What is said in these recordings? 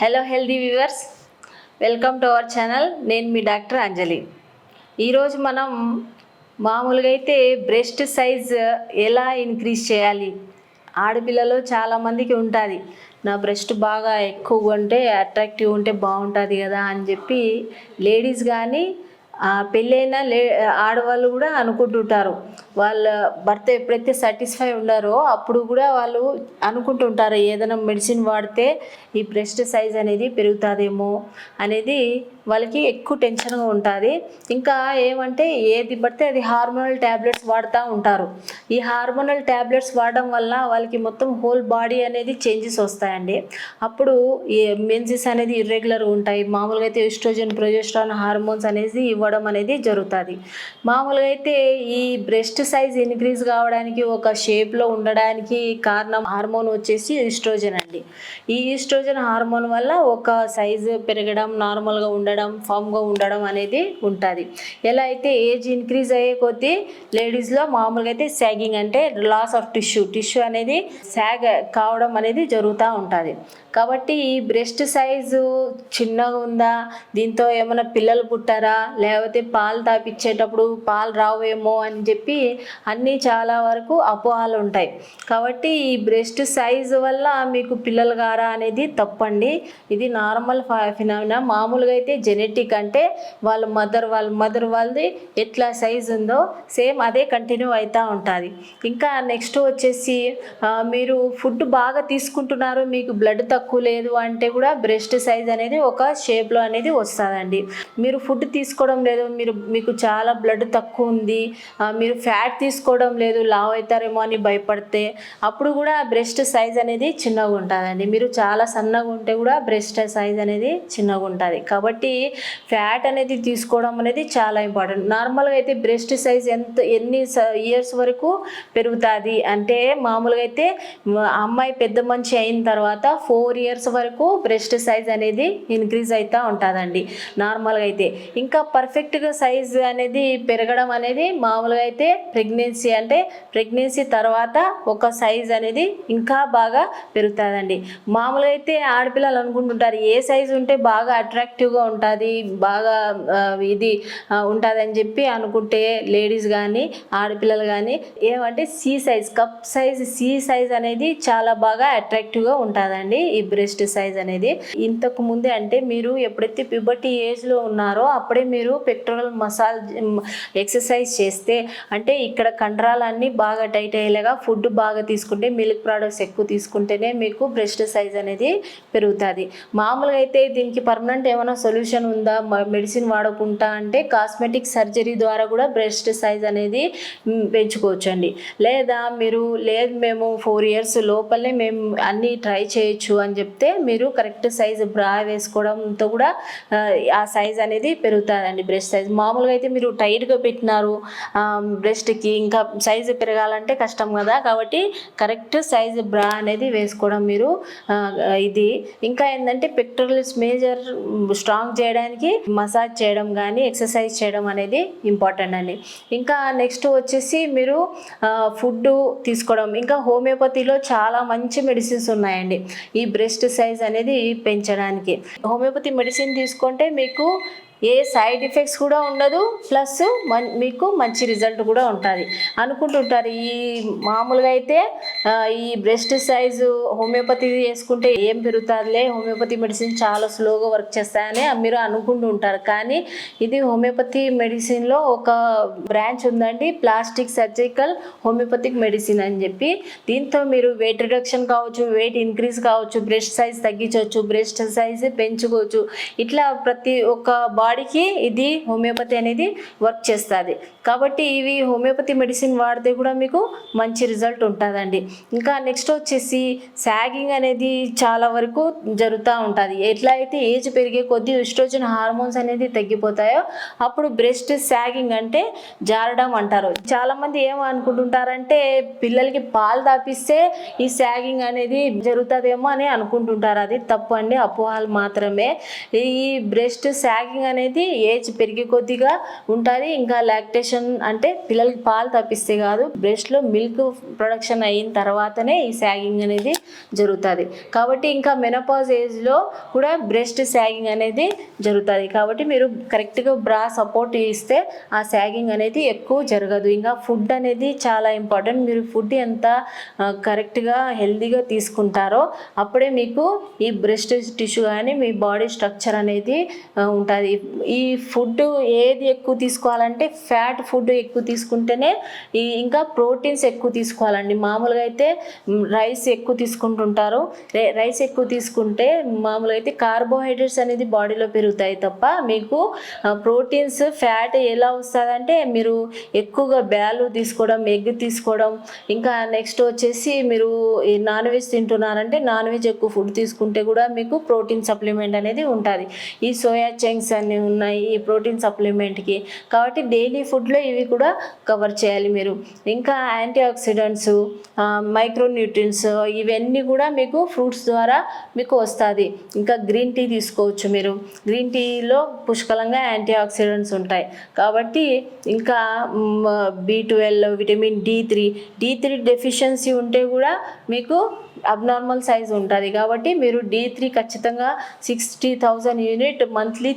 Hello healthy viewers welcome to our channel నేను మీ doctor అంజలి. ఈరోజు మనం మామూలుగా అయితే బ్రెస్ట్ సైజ్ ఎలా ఇంక్రీజ్ చేయాలి? ఆడపిల్లలు చాలామందికి ఉంటుంది. నా బ్రెస్ట్ బాగా ఎక్కువగా ఉంటే అట్రాక్టివ్ ఉంటే బాగుంటుంది కదా అని చెప్పి లేడీస్ కానీ ఆ పెళ్ళైన లే ఆడవాళ్ళు కూడా అనుకుంటుంటారు. వాళ్ళ భర్త ఎప్పుడైతే సాటిస్ఫై ఉన్నారో అప్పుడు కూడా వాళ్ళు అనుకుంటుంటారు ఏదైనా మెడిసిన్ వాడితే ఈ బ్రెస్ట్ సైజ్ అనేది పెరుగుతుందేమో అనేది వాళ్ళకి ఎక్కువ టెన్షన్గా ఉంటుంది. ఇంకా ఏమంటే ఏది పడితే అది హార్మోనల్ ట్యాబ్లెట్స్ వాడుతూ ఉంటారు. ఈ హార్మోనల్ ట్యాబ్లెట్స్ వాడడం వల్ల వాళ్ళకి మొత్తం హోల్ బాడీ అనేది చేంజెస్ వస్తాయండి. అప్పుడు ఈ మెన్సెస్ అనేది ఇర్రెగ్యులర్గా ఉంటాయి. మామూలుగా అయితే ఈస్ట్రోజన్ ప్రొజెస్ట్రాన్ హార్మోన్స్ అనేది ఇవ్వడం అనేది జరుగుతుంది. మామూలుగా అయితే ఈ బ్రెస్ట్ సైజ్ ఇంక్రీజ్ కావడానికి ఒక షేప్లో ఉండడానికి కారణం హార్మోన్ వచ్చేసి ఈస్ట్రోజన్ అండి. ఈ ఈస్ట్రోజన్ హార్మోన్ వల్ల ఒక సైజు పెరగడం నార్మల్గా ఉండడం ఫామ్గా ఉండడం అనేది ఉంటుంది. ఎలా అయితే ఏజ్ ఇంక్రీజ్ అయ్యే కొద్దీ లేడీస్లో మామూలుగా అయితే శాగింగ్ అంటే లాస్ ఆఫ్ టిష్యూ టిష్యూ అనేది శాగ్ కావడం అనేది జరుగుతూ ఉంటుంది. కాబట్టి ఈ బ్రెస్ట్ సైజు చిన్నగా ఉందా దీంతో ఏమైనా పిల్లలు పుట్టారా లేకపోతే పాలు తాపిచ్చేటప్పుడు పాలు రావేమో అని చెప్పి అన్నీ చాలా వరకు అపోహలు ఉంటాయి. కాబట్టి ఈ బ్రెస్ట్ సైజు వల్ల మీకు పిల్లలు గారా అనేది తప్పండి. ఇది నార్మల్ ఫినామినా. మామూలుగా అయితే జెనెటిక్ అంటే వాళ్ళ మదర్ వాళ్ళ మదర్ వాళ్ళది ఎట్లా సైజ్ ఉందో సేమ్ అదే కంటిన్యూ అవుతూ ఉంటుంది. ఇంకా నెక్స్ట్ వచ్చేసి మీరు ఫుడ్ బాగా తీసుకుంటున్నారు మీకు బ్లడ్ తక్కువ లేదు అంటే కూడా బ్రెస్ట్ సైజ్ అనేది ఒక షేప్లో అనేది వస్తుందండి. మీరు ఫుడ్ తీసుకోవడం లేదు మీరు మీకు చాలా బ్లడ్ తక్కువ ఉంది మీరు ఫ్యా ఫ్యాట్ తీసుకోవడం లేదు లావ్ అవుతారేమో అని భయపడితే అప్పుడు కూడా బ్రెస్ట్ సైజ్ అనేది చిన్నగా ఉంటుందండి. మీరు చాలా సన్నగా ఉంటే కూడా బ్రెస్ట్ సైజ్ అనేది చిన్నగా ఉంటుంది. కాబట్టి ఫ్యాట్ అనేది తీసుకోవడం అనేది చాలా ఇంపార్టెంట్. నార్మల్గా అయితే బ్రెస్ట్ సైజ్ ఎంత ఎన్ని ఇయర్స్ వరకు పెరుగుతుంది అంటే మామూలుగా అయితే అమ్మాయి పెద్ద మనిషి అయిన తర్వాత ఫోర్ ఇయర్స్ వరకు బ్రెస్ట్ సైజ్ అనేది ఇంక్రీజ్ అవుతూ ఉంటుందండి. నార్మల్గా అయితే. ఇంకా పర్ఫెక్ట్గా సైజ్ అనేది పెరగడం అనేది మామూలుగా అయితే ప్రెగ్నెన్సీ అంటే ప్రెగ్నెన్సీ తర్వాత ఒక సైజ్ అనేది ఇంకా బాగా పెరుగుతుందండి. మామూలుగా అయితే ఆడపిల్లలు అనుకుంటుంటారు ఏ సైజు ఉంటే బాగా అట్రాక్టివ్గా ఉంటుంది బాగా ఇది ఉంటుంది అని చెప్పి అనుకుంటే లేడీస్ కానీ ఆడపిల్లలు కానీ ఏమంటే C size cup size C size అనేది చాలా బాగా అట్రాక్టివ్గా ఉంటుందండి ఈ బ్రెస్ట్ సైజ్ అనేది. ఇంతకు ముందే అంటే మీరు ఎప్పుడైతే ప్యూబర్టీ ఏజ్లో ఉన్నారో అప్పుడే మీరు పెట్రోల్ మసాజ్ ఎక్సర్సైజ్ చేస్తే అంటే ఇక్కడ కండరాలన్నీ బాగా టైట్ అయ్యేలాగా ఫుడ్ బాగా తీసుకుంటే మిల్క్ ప్రోడక్ట్స్ ఎక్కువ తీసుకుంటేనే మీకు బ్రెస్ట్ సైజ్ అనేది పెరుగుతుంది. మామూలుగా అయితే దీనికి పర్మనెంట్ ఏమైనా సొల్యూషన్ ఉందా? మెడిసిన్ వాడకుండా అంటే కాస్మెటిక్ సర్జరీ ద్వారా కూడా బ్రెస్ట్ సైజ్ అనేది పెంచుకోవచ్చు పెంచుకోవచ్చండి. లేదా మీరు లేదు మేము ఫోర్ ఇయర్స్ లోపలే మేము అన్నీ ట్రై చేయొచ్చు అని చెప్తే మీరు కరెక్ట్ సైజ్ బ్రా వేసుకోవడంతో కూడా ఆ, సైజ్ అనేది పెరుగుతుందండి బ్రెస్ట్ సైజ్. మామూలుగా అయితే మీరు టైట్గా పెట్టినారు బ్రెస్ట్కి ఇంకా సైజు పెరగాలంటే కష్టం కదా. కాబట్టి కరెక్ట్ సైజు బ్రా అనేది వేసుకోవడం మీరు ఇది. ఇంకా ఏంటంటే పెక్టోరల్స్ మేజర్ స్ట్రాంగ్ చేయడానికి మసాజ్ చేయడం కానీ ఎక్సర్సైజ్ చేయడం అనేది ఇంపార్టెంట్ అండి. ఇంకా నెక్స్ట్ వచ్చేసి మీరు ఫుడ్ తీసుకోవడం. ఇంకా హోమియోపతిలో చాలా మంచి మెడిసిన్స్ ఉన్నాయండి. ఈ బ్రెస్ట్ సైజ్ అనేది పెంచడానికి. హోమియోపతి మెడిసిన్ తీసుకుంటే మీకు ఏ సైడ్ ఎఫెక్ట్స్ కూడా ఉండదు ప్లస్ మన్ మీకు మంచి రిజల్ట్ కూడా ఉంటుంది. అనుకుంటుంటారు ఈ మామూలుగా అయితే ఈ బ్రెస్ట్ సైజు హోమియోపతి వేసుకుంటే ఏం పెరుగుతుందిలే హోమియోపతి మెడిసిన్ చాలా స్లోగా వర్క్ చేస్తాయని మీరు అనుకుంటూ ఉంటారు కానీ ఇది హోమియోపతి మెడిసిన్లో ఒక బ్రాంచ్ ఉందండి ప్లాస్టిక్ సర్జికల్ హోమియోపతిక్ మెడిసిన్ అని చెప్పి. దీంతో మీరు వెయిట్ రిడక్షన్ కావచ్చు వెయిట్ ఇంక్రీజ్ కావచ్చు బ్రెస్ట్ సైజ్ తగ్గించవచ్చు బ్రెస్ట్ సైజ్ పెంచుకోవచ్చు. ఇట్లా ప్రతి ఒక్క బాడీకి ఇది హోమియోపతి అనేది వర్క్ చేస్తుంది. కాబట్టి ఇవి హోమియోపతి మెడిసిన్ వాడితే కూడా మీకు మంచి రిజల్ట్ ఉంటుందండి. ఇంకా నెక్స్ట్ వచ్చేసి శాగింగ్ అనేది చాలా వరకు జరుగుతూ ఉంటుంది. ఎట్లా అయితే ఏజ్ పెరిగే కొద్దీ ఈస్ట్రోజన్ హార్మోన్స్ అనేది తగ్గిపోతాయో అప్పుడు బ్రెస్ట్ శాగింగ్ అంటే జారడం అంటారు. చాలామంది ఏమనుకుంటుంటారంటే పిల్లలకి పాలు తాపిస్తే ఈ శాగింగ్ అనేది జరుగుతుందేమో అని అనుకుంటుంటారు. అది తప్పు అండి అపోహలు మాత్రమే. ఈ బ్రెస్ట్ శాగింగ్ అనేది అనేది ఏజ్ పెరిగి కొద్దిగా ఉంటుంది. ఇంకా లాక్టేషన్ అంటే పిల్లలకి పాలు తప్పిస్తే కాదు బ్రెస్ట్లో మిల్క్ ప్రొడక్షన్ అయిన తర్వాతనే ఈ శాగింగ్ అనేది జరుగుతుంది. కాబట్టి ఇంకా మెనపాజ్ ఏజ్లో కూడా బ్రెస్ట్ శాగింగ్ అనేది జరుగుతుంది. కాబట్టి మీరు కరెక్ట్గా బ్రా సపోర్ట్ ఇస్తే ఆ శాగింగ్ అనేది ఎక్కువ జరగదు. ఇంకా ఫుడ్ అనేది చాలా ఇంపార్టెంట్. మీరు ఫుడ్ ఎంత కరెక్ట్గా హెల్దీగా తీసుకుంటారో అప్పుడే మీకు ఈ బ్రెస్ట్ టిష్యూ కానీ మీ బాడీ స్ట్రక్చర్ అనేది ఉంటుంది. ఈ ఫుడ్ ఏది ఎక్కువ తీసుకోవాలంటే ఫ్యాట్ ఫుడ్ ఎక్కువ తీసుకుంటేనే ఈ ఇంకా ప్రోటీన్స్ ఎక్కువ తీసుకోవాలండి. మామూలుగా అయితే రైస్ ఎక్కువ తీసుకుంటుంటారు. రైస్ ఎక్కువ తీసుకుంటే మామూలుగా అయితే కార్బోహైడ్రేట్స్ అనేది బాడీలో పెరుగుతాయి తప్ప మీకు ప్రోటీన్స్ ఫ్యాట్ ఎలా వస్తుందంటే మీరు ఎక్కువగా బ్యాలు తీసుకోవడం ఎగ్ తీసుకోవడం ఇంకా నెక్స్ట్ వచ్చేసి మీరు నాన్ వెజ్ తింటున్నారంటే నాన్ వెజ్ ఎక్కువ ఫుడ్ తీసుకుంటే కూడా మీకు ప్రోటీన్ సప్లిమెంట్ అనేది ఉంటుంది. ఈ సోయా చంక్స్ అన్నీ ఉన్నాయి ఈ ప్రోటీన్ సప్లిమెంట్కి కాబట్టి డైలీ ఫుడ్లో ఇవి కూడా కవర్ చేయాలి మీరు. ఇంకా యాంటీ ఆక్సిడెంట్స్ మైక్రో న్యూట్రియన్స్ ఇవన్నీ కూడా మీకు ఫ్రూట్స్ ద్వారా మీకు వస్తుంది. ఇంకా గ్రీన్ టీ తీసుకోవచ్చు మీరు. గ్రీన్ టీలో పుష్కలంగా యాంటీ ఆక్సిడెంట్స్ ఉంటాయి. కాబట్టి ఇంకా B twelve vitamin D three D three deficiency ఉంటే కూడా మీకు అబ్నార్మల్ సైజ్ ఉంటుంది. కాబట్టి మీరు డి త్రీ ఖచ్చితంగా సిక్స్టీ థౌజండ్ యూనిట్ మంత్లీ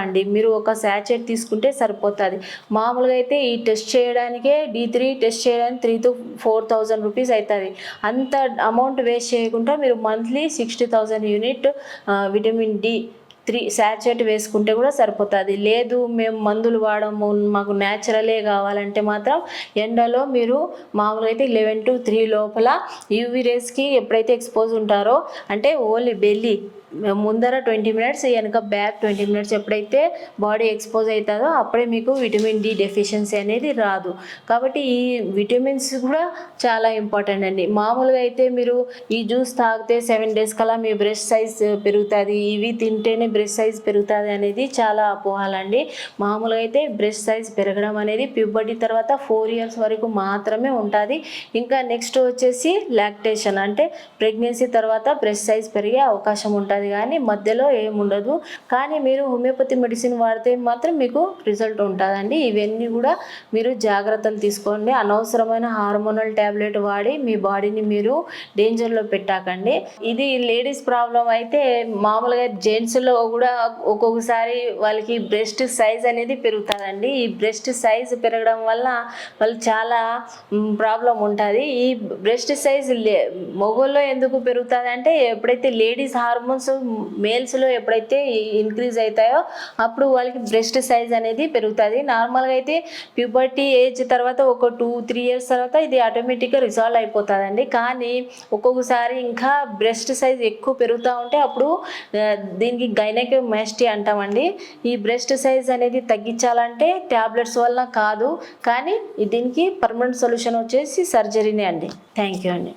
తీసుకోవాలండి. మీరు ఒక శాచెట్ తీసుకుంటే సరిపోతుంది. మామూలుగా అయితే ఈ టెస్ట్ చేయడానికే డి త్రీ టెస్ట్ చేయడానికి three to four thousand rupees అవుతుంది అంత అమౌంట్ వేస్ట్ చేయకుండా మీరు monthly sixty thousand unit vitamin D three sachet వేసుకుంటే కూడా సరిపోతుంది. లేదు మేము మందులు వాడము మాకు న్యాచురలే కావాలంటే మాత్రం ఎండలో మీరు మామూలుగా అయితే లెవెన్ టు త్రీ లోపల యూవీ రేస్కి ఎప్పుడైతే ఎక్స్పోజ్ ఉంటారో అంటే ఓన్లీ బెల్లి ముందర ట్వంటీ మినిట్స్ వెనక బ్యాక్ ట్వంటీ మినిట్స్ ఎప్పుడైతే బాడీ ఎక్స్పోజ్ అవుతుందో అప్పుడే మీకు విటమిన్ డి డెఫిషియన్సీ అనేది రాదు. కాబట్టి ఈ విటమిన్స్ కూడా చాలా ఇంపార్టెంట్ అండి. మామూలుగా అయితే మీరు ఈ జ్యూస్ తాగితే సెవెన్ డేస్ కల్లా మీ బ్రెస్ట్ సైజ్ పెరుగుతుంది ఇవి తింటేనే బ్రెస్ట్ సైజ్ పెరుగుతుంది అనేది చాలా అపోహాలండి మామూలుగా అయితే బ్రెస్ట్ సైజ్ పెరగడం అనేది ప్యూబర్టీ తర్వాత ఫోర్ ఇయర్స్ వరకు మాత్రమే ఉంటుంది. ఇంకా నెక్స్ట్ వచ్చేసి లాక్టేషన్ అంటే ప్రెగ్నెన్సీ తర్వాత బ్రెస్ట్ సైజ్ పెరిగే అవకాశం ఉంటుంది. కానీ మధ్యలో ఏముండదు. కానీ మీరు హోమియోపతి మెడిసిన్ వాడితే మాత్రం మీకు రిజల్ట్ ఉంటుందండి. ఇవన్నీ కూడా మీరు జాగ్రత్తలు తీసుకోండి. అనవసరమైన హార్మోనల్ ట్యాబ్లెట్ వాడి మీ బాడీని మీరు డేంజర్లో పెట్టాకండి. ఇది లేడీస్ ప్రాబ్లం అయితే మామూలుగా జెంట్స్లో కూడా ఒక్కొక్కసారి వాళ్ళకి బ్రెస్ట్ సైజ్ అనేది పెరుగుతుందండి. ఈ బ్రెస్ట్ సైజ్ పెరగడం వల్ల వాళ్ళు చాలా ప్రాబ్లం ఉంటుంది. ఈ బ్రెస్ట్ సైజ్ మొగోల్లో ఎందుకు పెరుగుతుంది అంటే ఎప్పుడైతే లేడీస్ హార్మోన్స్ మేల్స్లో ఎప్పుడైతే ఇంక్రీజ్ అవుతాయో అప్పుడు వాళ్ళకి బ్రెస్ట్ సైజ్ అనేది పెరుగుతుంది. నార్మల్గా అయితే ప్యూబర్టీ ఏజ్ తర్వాత ఒక టూ త్రీ ఇయర్స్ తర్వాత ఇది ఆటోమేటిక్గా రిజాల్వ్ అయిపోతుందండి. కానీ ఒక్కొక్కసారి ఇంకా బ్రెస్ట్ సైజ్ ఎక్కువ పెరుగుతూ ఉంటే అప్పుడు దీనికి గైనక్ మెస్టీ అంటామండి. ఈ బ్రెస్ట్ సైజ్ అనేది తగ్గించాలంటే ట్యాబ్లెట్స్ వల్ల కాదు. కానీ దీనికి పర్మనెంట్ సొల్యూషన్ వచ్చేసి సర్జరీనే అండి. థ్యాంక్ యూ అండి.